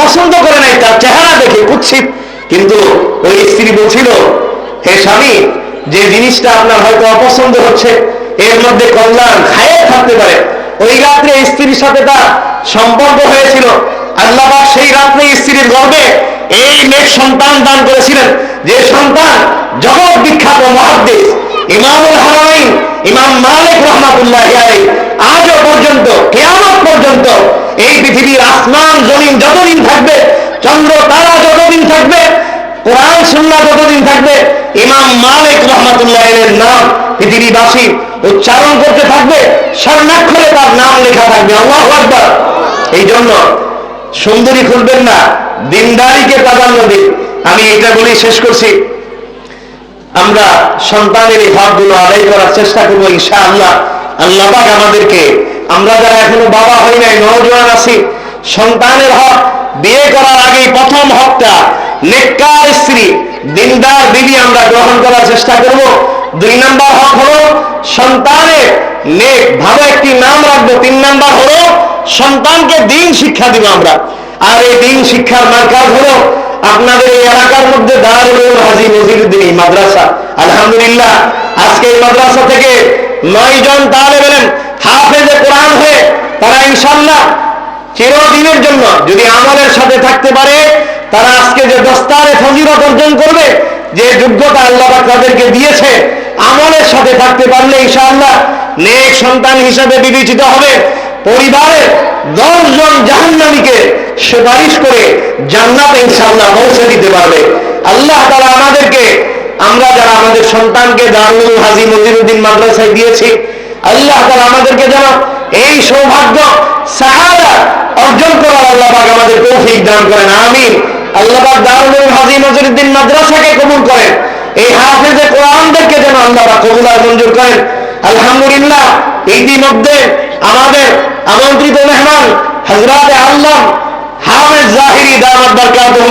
পছন্দ করে নাই, তার চেহারা দেখে কুৎসিত। কিন্তু ওই স্ত্রী বলছিল, হে স্বামী, যে জিনিসটা আপনার হয়তো অপছন্দ হচ্ছে, এর মধ্যে কল্যাণ খায়ে থাকতে পারে। ওই রাত্রে স্ত্রীর সাথে তার সম্পর্ক হয়েছিল। আল্লাহ সেই রাত্রে স্ত্রীর গর্বে এই মেয়ে সন্তান দান করেছিলেন। যে সন্তান জগৎ বিখ্যাত মহাদ্দেশ, ইমামুল হারামাইন, ইমাম মালিক রহমাতুল্লাহ জমিন যতদিন থাকবে, চন্দ্র, তারা যতদিন থাকবে, কোরআন, সুন্নাহ যতদিন থাকবে, ইমাম মালিক রহমাতুল্লাহ এর নাম পৃথিবীবাসী উচ্চারণ করতে থাকবে, স্বর্ণাক্ষরে তার নাম লেখা থাকবে। আল্লাহু আকবার। এই জন্য সুন্দরী খুলবেন না, দিনদারিকে প্রাধান্য দিন। আমি এটা বলেই শেষ করছি। আমরা সন্তানের এই হকগুলো আদায় করার চেষ্টা করব ইনশা আল্লাহ আল্লাহ আমাদেরকে, আমরা যারা এখনও বাবা হই নাই নওজোয়ান আছি সন্তানের হক, বিয়ে করার আগে প্রথম হকটা নেককার স্ত্রী, দিনদার বিবি আমরা গ্রহণ করার চেষ্টা করব। দুই নাম্বার হক হলো সন্তানের নেক, ভালো একটি নাম রাখব। তিন নাম্বার হলো সন্তানকে দিন শিক্ষা দিব আমরা। আর এই দিন শিক্ষার মার্কাজ হলো আপনাদের এই এলাকার মধ্যে দারুল হাজি নজিরুদ্দিন মাদ্রাসা। আলহামদুলিল্লাহ, আজকে এই মাদ্রাসা থেকে নয় জন তাহলে বলেন হাফেজে কোরআন হয়ে তারা ইনশাল্লাহ চিরদিনের জন্য যদি আমলের সাথে থাকতে পারে, তারা আজকে যে দস্তারে ফজিরত অর্জন করবে, যে যোগ্যতা আল্লাহ তাদেরকে দিয়েছে, আমলের সাথে থাকতে পারলে ইনশাআল্লাহ নেক সন্তান হিসাবে বিবেচিত হবে। পরিবারের দশজন জাহান্নামীকে সুপারিশ করে জান্নাতে ইনশাআল্লাহ পৌঁছে দিতে পারবে। আল্লাহ তারা আমাদেরকে, আমরা যারা আমাদের সন্তানকে দারুল হাজি মজিরুদ্দিন মাদ্রাসায় দিয়েছি, আল্লাহ তারা আমাদেরকে যেন এই সৌভাগ্য সাহায্য অর্জন করার আল্লাহ পাক আমাদের কৌফিক দান করেন, আমিন। আল্লাহ পাক দারুল হাজি নজরুদ্দিন মাদ্রাসাকে কবুল করেন। এই হাফেজে কোরআনদেরকে যেন আল্লাহ কবুলার মঞ্জুর করেন। আলহামদুলিল্লাহ, ইতিমধ্যে আমাদের আমন্ত্রিত মেহমান হজরত আল্লাহ হাফেজ জাহিরি দামাত বরকাতুহু